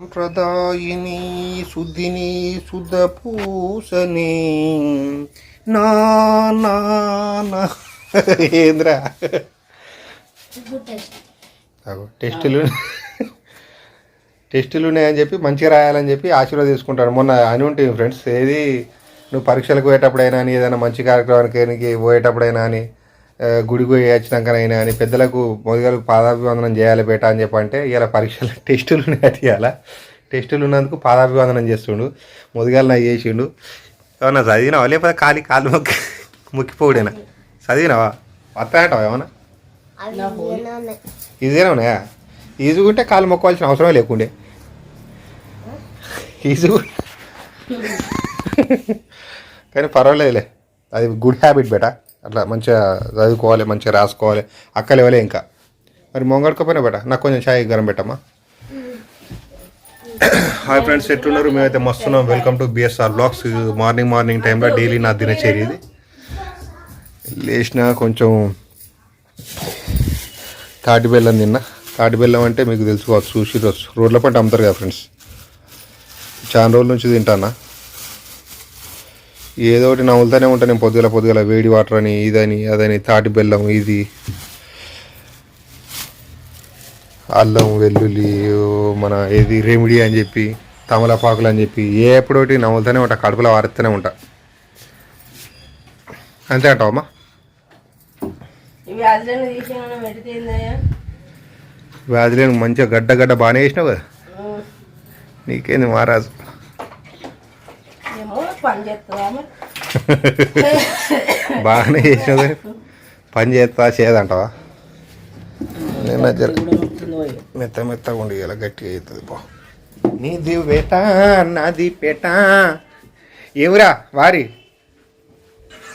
సంప్రదాయిని శుద్ధిని శుద్ధ పూసని. నా నా ఏంద్రా? టెస్టులు టెస్టులు ఉన్నాయని చెప్పి మంచిగా రాయాలని చెప్పి ఆశీర్వాదం తీసుకుంటాడు మొన్న అని ఉంటుంది ఫ్రెండ్స్ ఏది? నువ్వు పరీక్షలకు పోయేటప్పుడైనా అని ఏదైనా మంచి కార్యక్రమానికి పోయేటప్పుడైనా అని. గుడికి పోయి వచ్చినాకనైనా అని పెద్దలకు మొదలకు పాదాభివందనం చేయాలి బేట అని చెప్పి అంటే ఇలా పరీక్షలు టెస్టులు ఉన్నాయి ఇవాళ టెస్టులు ఉన్నందుకు పాదాభివందనం చేస్తుండు. మొదగాలు నాకు చేసిండు. ఏమన్నా చదివినావా? లేకపోతే ఖాళీ కాలు మొక్కి మొక్కిపోవుడేనా చదివినావా? వస్తాయటవా ఏమన్నా? ఈజీగా ఉన్నాయా? ఈజీగా కాలు మొక్కవలసిన అవసరం లేకుండే. ఈజీగా కానీ పర్వాలేదులే. అది గుడ్ హ్యాబిట్ బేట. అట్లా మంచిగా చదువుకోవాలి మంచిగా రాసుకోవాలి. అక్క లేవలే ఇంకా. మరి మొంగడుకోపోయినా బేట? నాకు కొంచెం ఛాయ్ గరం పెట్టమ్మా. హాయ్ ఫ్రెండ్స్ ఎట్లున్నారు? మేమైతే మస్తున్నాం welcome to BSR blogs morning morning టైంలో డైలీ నా దినచర్య ఇది. లేచిన కొంచెం తాటి బెల్లం తిన్నా. తాటి బెల్లం అంటే మీకు తెలుసుకోవచ్చు సూషి రోజు రోడ్ల పంట అమ్ముతారు కదా ఫ్రెండ్స్ చాలా రోజుల నుంచి తింటానా? ఏదో ఒకటి నవ్వులుతూనే ఉంటాను నేను పొద్దుగల పొద్దుగల వేడి వాటర్ అని ఇదని అదని తాటి బెల్లం ఇది. అల్లం వెల్లుల్లి మన ఏది రెమిడీ అని చెప్పి తమలపాకులు అని చెప్పి ఏ ఎప్పుడోటి నవ్వులుతూనే ఉంటా. కడుపులో వారుతూనే ఉంటా. అంతే అంటావమ్మా తీసేమన్నా పెడితేందయ్యా వ్యాధిలేని మంచిగా గడ్డ గడ్డ బాగానే వేసినావు కదా? నీకేంది మహారాజు? పని చేస్తుందా బాగానే చేసినది. పని చేస్తా చేయదంటావా? నిన్న జర మెత్త మెత్తగా ఉండి ఇలా గట్టిగా అవుతుంది పో. నీది వేట నాది పేట. ఏమిరా వారి.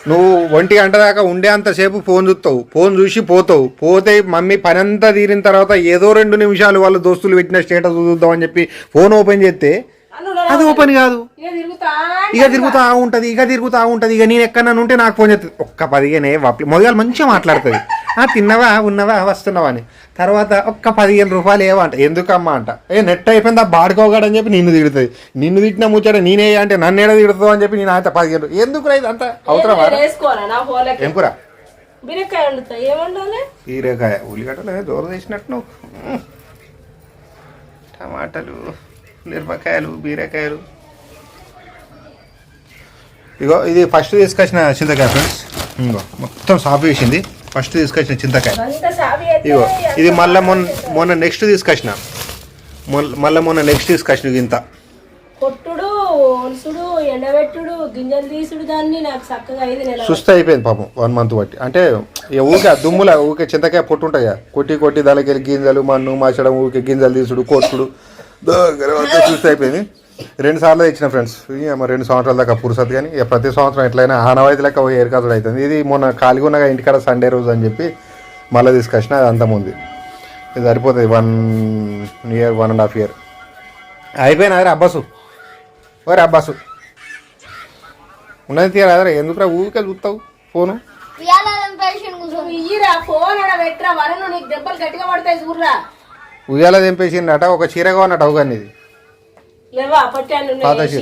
నువ్వు ఒంటి గంట దాకా ఉండే అంతసేపు ఫోన్ చూస్తావు ఫోన్ చూసి పోతావు. పోతే మమ్మీ పని అంతా తీరిన తర్వాత ఏదో రెండు నిమిషాలు వాళ్ళ దోస్తులు పెట్టిన స్టేటస్ చూద్దామని చెప్పి ఫోన్ ఓపెన్ చేస్తే అది ఓపెన్ కాదు. ఇక తిరుగుతా ఉంటది ఇక తిరుగుతా ఉంటది ఇక నేను ఎక్కడన్నా ఉంటే నాకు ఫోన్ చేస్తుంది. ఒక్క పదిహేనే వప్పి మొదలు మంచిగా మాట్లాడుతుంది. ఆ తిన్నవా ఉన్నవా వస్తున్నావా అని. తర్వాత ఒక్క పదిహేను రూపాయలు ఏవా అంట. ఎందుకమ్మా అంట. ఏ నెట్ అయిపోయిందా బాడుకోగాడని చెప్పి నిన్ను తిడుతుంది. నిన్ను తిట్టిన ముచ్చాడ నేనే అంటే నన్ను ఏడ తిడుతావు అని చెప్పి నేను అంత పదిహేను ఎందుకు రైతు అంత అవసరమా నేను వేసుకోవాలా నా ఫోన్లకి ఏం కూర? బీరకాయ ఉల్లిగడ్డలు దూరం చేసినట్టు. టమాటాలు. మిరపకాయలు బీరకాయలు. ఇగో ఇది ఫస్ట్ తీసుకొచ్చిన చింతకాయ ఫ్రెండ్స్ ఇంకో మొత్తం సాఫ్ చేసింది. ఫస్ట్ తీసుకొచ్చిన చింతకాయ. అంత సావి అయితే ఇగో ఇది మళ్ళీ మొన్న మొన్న నెక్స్ట్ తీసుకొచ్చిన. మళ్ళీ మొన్న నెక్స్ట్ తీసుకొచ్చిన ఇంత. కొట్టుడు ఒలుసుడు ఎండబెట్టుడు గింజలు తీసుడు దాన్ని నాకు చక్కగా ఐదు నెలలు సుస్థ అయిపోయింది పాపం వన్ మంత్ బట్టి. అంటే ఇక ఊరికే ఆ దుమ్ముల ఊరికే చింతకాయ పొట్టు ఉంటాయి. కొట్టి కొట్టి దానికి వెళ్ళి గింజలు మన్ను మాచడం ఊరికే గింజలు తీసుడు కొట్టుడు. సుస్థ అయిపోయింది. రెండు సార్లు ఇచ్చిన ఫ్రెండ్స్. మరి రెండు సంవత్సరాల దాకా పురుసత్ కానీ ఇక ప్రతి సంవత్సరం ఎట్లయినా ఆనవాయితీ లెక్క పోయి ఏరికాసుడు అవుతుంది. ఇది మొన్న ఖాళీగా ఉన్నగా ఇంటికాడ సండే రోజు అని చెప్పి మళ్ళీ తీసుకొచ్చిన అది అంత ముందు. ఇది సరిపోతుంది one year one and half year. అయిపోయినా అదే అబ్బాసు? ఓరే అబ్బాసు. ఉన్నది తీయాలి ఎందుకురా ఊరికే చూస్తావు ఫోను? ఫోన్ ఆడ పెట్టరా వరను నీకు దెబ్బలు గట్టిగా పడతాయి చూడరా. ఉయ్యాల దింపేసిండట ఒక చీరగా ఉన్నట్టు అవుగాని ఇది. పాత చీర.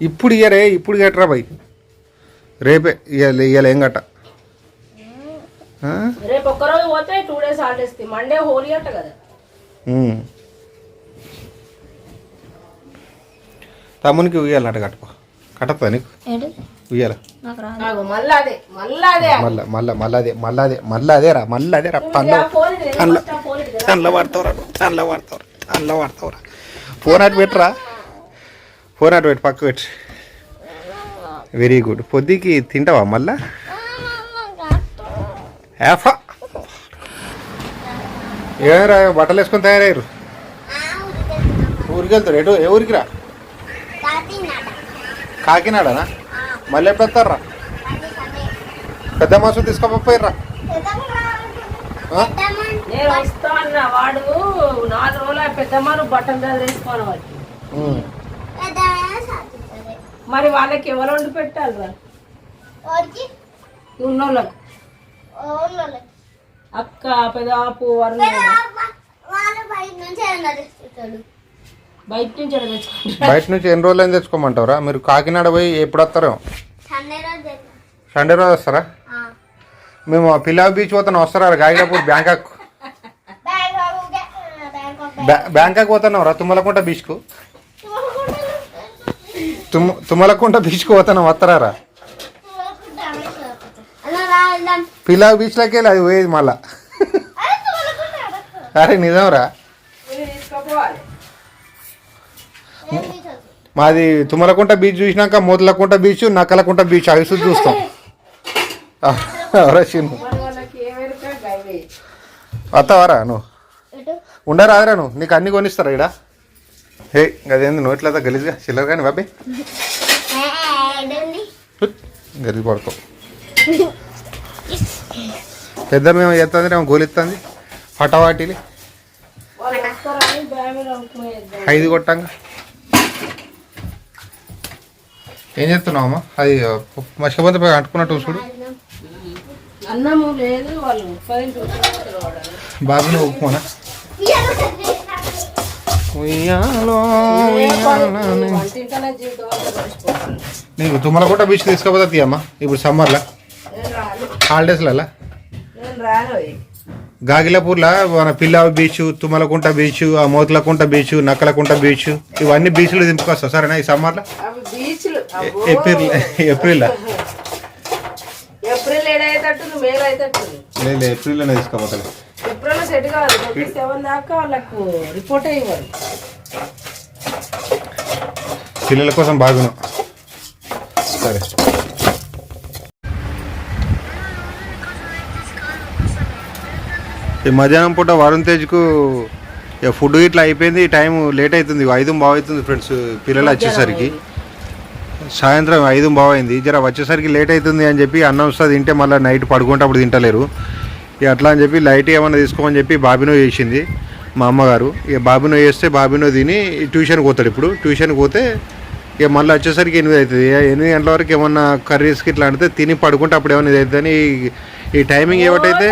ఇప్పుడు ఇయ్యరే ఇప్పుడు గట్రా బై. రేపే ఇయ్యాలి ఇయ్యాలి ఏం గట్ట ఆ? రేపు ఒక్కరోజు పోతే two days holidays Monday Holi అంట కదా. ఉమ్. తమ్మునికి ఉయ్యాలన్నట్టు కట్టుకో. కట్టతా నీకు? ఉయ్యాల. మళ్ళా మళ్ళా మళ్ళా అదే మళ్ళా అదే మళ్ళా అదే రా మళ్ళా అదే రా ఫోన్ ఇది. అందులో వాడతావురా అందులో వాడతావురా అందులో వాడతావురా. ఫోన్ అటు పెట్టరా. ఫోన్ అటు పెట్టు పక్క పెట్టు. వెరీ గుడ్ పొద్దుకి తింటావా మళ్ళా? ఏఫా. ఏరా బట్టలు వేసుకొని తయారయ్యారు. ఊరికి వెళ్తారు ఎటు ఏ ఊరికి రా? కాకినాడనా? మళ్ళీ ఎప్పుడు వస్తారా? పెద్ద మాసం తీసుకోకపోయారా నేను వస్తా అన్న వాడు నాలుగు రోజులు పెద్దమ్మను బట్టలు చదివేసుకోవాలి వాడికి మరి వాళ్ళకి ఎవరు వండి పెట్టాలి ఉన్నోళ్ళకు. అక్క పెదాపు వరుణ వాళ్ళు బయట నుంచి బయట ఎన్ని రోజులు తెచ్చుకోమంటారా మీరు కాకినాడ పోయి ఎప్పుడు వస్తారో? సండే రోజు వస్తారా. మేము పిల్లా బీచ్ పోతాను వస్తారా? గాయలాపూర్ బ్యాంకాక్. బ్యాంకాక్ పోతున్నాం రా తుమ్మలకుంట బీచ్కు. తుమ్ తుమ్మలకుంట బీచ్కు పోతున్నాం వస్తారా పిల్లా బీచ్లోకి వెళ్ళి అది పోయేది మళ్ళా. అరే, నిజం రా. మాది తుమ్మలకుంట బీచ్ చూసినాక మూతలకుంట బీచ్ నక్కలకుంట బీచ్ అవి చూసి చూస్తాం. గైవే వస్తావారా నువ్వు. ఉండరాదురా నువ్వు. నీకు అన్ని కొనిస్తారా ఇక్కడ హే అదేంది నోట్లతో గలీజ్గా చిల్లర కానీ ఏంటండి? గలీజ్ పడుకో పెద్ద మేము చేస్తుంది ఏమో గోలిస్తుంది పటవాటిలి. ఐదు కొట్టంగా. ఏం చేస్తున్నావు అమ్మా? అది మసికపోతే పోయి అంటుకున్నట్టు చూడు. అన్నము లేదు వాళ్ళు బాబుని ఒప్పుకోనా? నీకు తుమ్మలకోట బీచ్ తీసుకపోతే తీయమ్మా ఇప్పుడు సమ్మర్లో? హాలిడేస్లలో? గాగిలాపూర్లో మన పిల్ల బీచ్ తుమ్మలకుంట బీచ్ ఆ మోతులకుంట బీచ్ నక్కలకుంట బీచ్ ఇవన్నీ బీచ్లు దింపుకొస్తా సరేనా ఈ సమ్మర్లో? బీచ్లు ఏప్రిల్ ఏప్రిల్లో ఏప్రిల్ మేలు లేదు ఏప్రిల్లోనే ఏప్రిల్ సెట్ కావాలి. ట్వంటీ సెవెన్ దాకా వాళ్ళకు రిపోర్ట్ ఇవ్వాలి. పిల్లల కోసం బాగును. సరే. ఈ మధ్యాహ్నం పూట వరుణ్ తేజ్కు ఫుడ్ ఇట్లా అయిపోయింది టైం లేట్ అవుతుంది ఐదు బాగా అవుతుంది ఫ్రెండ్స్ పిల్లలు వచ్చేసరికి. సాయంత్రం ఐదు బాగా అయింది జర వచ్చేసరికి లేట్ అవుతుంది అని చెప్పి అన్నం వస్తుంది తింటే మళ్ళీ నైట్ పడుకుంటప్పుడు తింటలేరు. ఇక అట్లా అని చెప్పి లైట్ ఏమన్నా తీసుకోమని చెప్పి బాబినో చేసింది మా అమ్మగారు. ఇక బాబినో చేస్తే బాబినో తిని ట్యూషన్కి పోతాడు ఇప్పుడు. ట్యూషన్కి పోతే ఇక మళ్ళీ వచ్చేసరికి ఎనిమిది అవుతుంది. ఎనిమిది గంటల వరకు ఏమన్నా కర్రీస్కి ఇట్లా అంటే తిని పడుకుంటే అప్పుడు ఏమన్నా ఇది అవుతుంది ఈ- టైమింగ్ ఏమిటైతే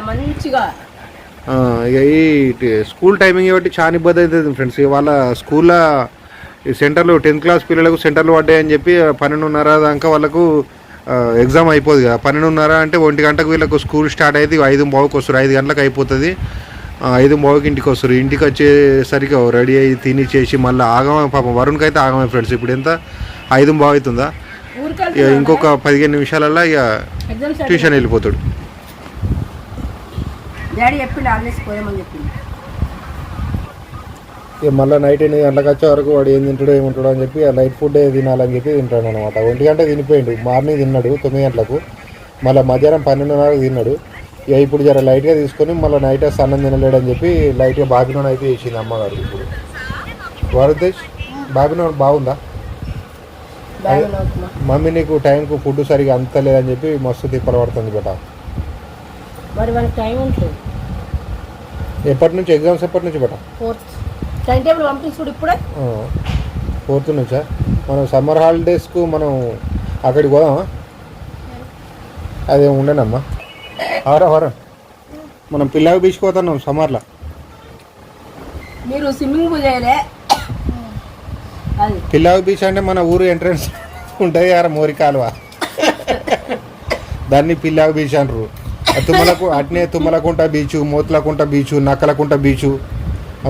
మంచిగా. ఇక ఈ స్కూల్ టైమింగ్ కాబట్టి చాలా ఇబ్బంది అవుతుంది ఫ్రెండ్స్. ఇక వాళ్ళ స్కూల్లో ఈ సెంటర్లు టెన్త్ క్లాస్ పిల్లలకు సెంటర్లు పడ్డాయని చెప్పి పన్నెండున్నర దాకా వాళ్ళకు ఎగ్జామ్ అయిపోదు కదా. పన్నెండున్నర అంటే ఒంటి గంటకు వీళ్ళకు స్కూల్ స్టార్ట్ అయితే ఐదు బావుకి వస్తారు. ఐదు గంటలకు అయిపోతుంది. ఐదు బావుకి ఇంటికి వస్తారు. ఇంటికి వచ్చేసరికి రెడీ అయ్యి తిని చేసి మళ్ళీ ఆగమే పాపం. వరుణ్కి అయితే ఆగమే ఫ్రెండ్స్. ఇప్పుడు ఎంత? ఐదు బావు అవుతుందా ఇక ఇంకొక పదిహేను నిమిషాలల్లో ఇక ట్యూషన్ వెళ్ళిపోతాడు. డాడీ చెప్పిండు ఆల్రెడీ పోయామని చెప్పింది. ఇక మళ్ళీ నైట్ ఎనిమిది గంటలకు వచ్చే వరకు వాడు ఏం తింటాడో ఏముంటాడో అని చెప్పి ఆ లైట్ ఫుడ్ తినాలని చెప్పి తింటాడు అనమాట ఒంటి గంట తినిపోయిండు. మార్నింగ్ తిన్నాడు తొమ్మిది గంటలకు. మళ్ళీ మధ్యాహ్నం పన్నెండున్నరకు తిన్నాడు. ఇక ఇప్పుడు జర లైట్గా తీసుకొని మళ్ళీ నైట్ అన్నం తినలేడు అని చెప్పి లైట్గా బాబినోన్ అయితే చేసింది అమ్మగారు ఇప్పుడు. భారతదేశ్ బాబినోన్ బాగుందా? మమ్మీ నీకు టైంకు ఫుడ్ సరిగా అంత లేదని చెప్పి మస్తు తిప్పలు పడుతుంది బేట ఎప్పటి నుంచి? ఎగ్జామ్స్ ఎప్పటి నుంచి బేట ఫోర్త్ టైం టేబుల్ ఇప్పుడే. ఫోర్త్ నుంచా మనం సమ్మర్ హాలిడేస్కు మనం అక్కడికి పోదామా? అదే ఉండనమ్మా. అవరా వరా మనం పిల్లకి బీచ్కి పోతున్నాం సమ్మర్లో. మీరు స్విమ్మింగ్ పూల్ చేయలే. అది. పిల్లకి బీచ్ అంటే మన ఊరు ఎంట్రన్స్ ఉంటుంది యార మోరి కాలువ. దాన్ని పిల్లకి బీచ్ అంటారు. తుమ్మలకు అట్నే Tummalakunta beach Motulakunta beach Nakkalakunta beach.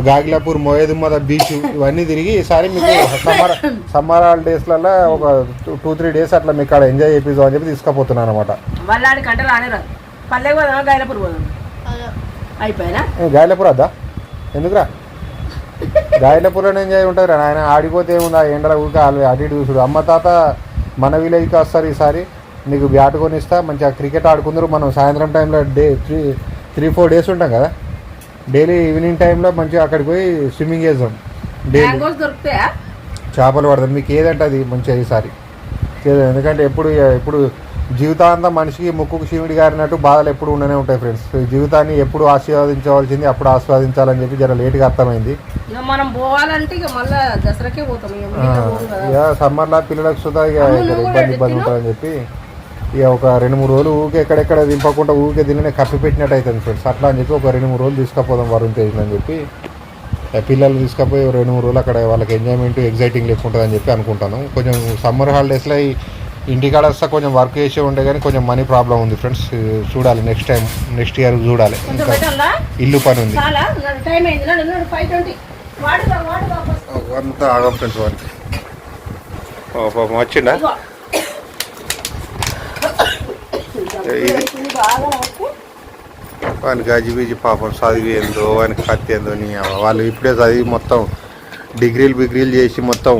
Gagillapur మోయేదుమ్మద beach ఇవన్నీ తిరిగి ఈసారి మీకు సమ్మర్ సమ్మర్ హాలిడేస్లలో ఒక టూ త్రీ డేస్ అట్లా మీకు అక్కడ ఎంజాయ్ చేపిద్దాం అని చెప్పి తీసుకుపోతున్నాను అనమాట గాయలపూర్ వద్దా? ఎందుకురా? గాయలపూర్లో ఎంజాయ్ ఉంటుంది రా ఆయన ఆడిపోతే ఏముంది? ఆ ఎండల ఊరికే అటు ఇటు చూసుడు. అమ్మ తాత మన విలేజ్కి వస్తారు ఈసారి. నీకు బ్యాట్ కొనిస్తా. మంచిగా క్రికెట్ ఆడుకుందరు. మనం సాయంత్రం టైంలో day three three four days ఉంటాం కదా? డైలీ ఈవినింగ్ టైంలో మంచిగా అక్కడికి పోయి స్విమ్మింగ్ చేద్దాం డైలీ. దొరుకుతాయా? చేపలు పడదాం మీకు ఏదంటే అది మంచిగా ఈసారి. ఎందుకంటే ఎప్పుడు ఎప్పుడు జీవితాంతం మనిషికి ముక్కుకు శివుడి గారినట్టు బాధలు ఎప్పుడు ఉండనే ఉంటాయి ఫ్రెండ్స్ జీవితాన్ని ఎప్పుడు ఆస్వాదించవలసింది అప్పుడు ఆస్వాదించాలని చెప్పి జర లేట్గా అర్థమైంది. మనం పోవాలంటే ఇక మళ్ళా దసరాకే పోతాం. సమ్మర్లో పిల్లలకు సుధా ఇబ్బంది ఇబ్బంది. ఉంటుందని చెప్పి ఇక ఒక రెండు మూడు రోజులు ఊకే ఎక్కడెక్కడ దింపకుండా ఊకే తిననే కప్పి పెట్టినట్టు అవుతుంది ఫ్రెండ్స్. అట్లా అని చెప్పి ఒక రెండు మూడు రోజులు తీసుకుపోదాం వరుణ్ తేజ్ అని చెప్పి. పిల్లలు తీసుకపోయి రెండు మూడు రోజులు అక్కడ వాళ్ళకి ఎంజాయ్మెంట్ ఎగ్జైటింగ్ లేకుంటుంది అని చెప్పి అనుకుంటాను. కొంచెం సమ్మర్ హాలిడేస్లో ఇంటికాడ వస్తే కొంచెం వర్క్ చేసి ఉండే కానీ కొంచెం మనీ ప్రాబ్లం ఉంది ఫ్రెండ్స్. చూడాలి నెక్స్ట్ టైం నెక్స్ట్ ఇయర్ చూడాలి. ఇంకా ఇల్లు పని ఉంది. చాలా నన్ను టైం అయింది. నన్ను నన్ను ఫైవ్ ట్వంటీ వాడుగా వాడుగా అంతా ఆగం ఫ్రెండ్స్ వానికి ఓ పాపం వచ్చిందా ఇదిగో. ఇది ఇది బాగా నాకు వాని గజిబిజి పాపం చదివి ఏందో వానికి కత్తి ఏందో నీ వాళ్ళు ఇప్పుడే చదివి మొత్తం డిగ్రీలు బిగ్రీలు చేసి మొత్తం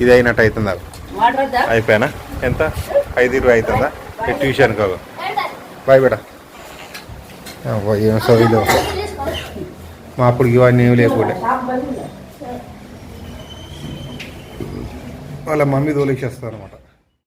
ఇది అయినట్టు అవుతుంది అయిపోయానా? ఎంత? ఐదు ఇరవై అవుతుందా? ట్యూషన్ కాదు బాయ్ బేట అవ్వ, ఏం చదివిలో మా అప్పుడు ఇవన్నీ ఏమి లేకుండా. వాళ్ళ మమ్మీ తోలేసేస్తారు అనమాట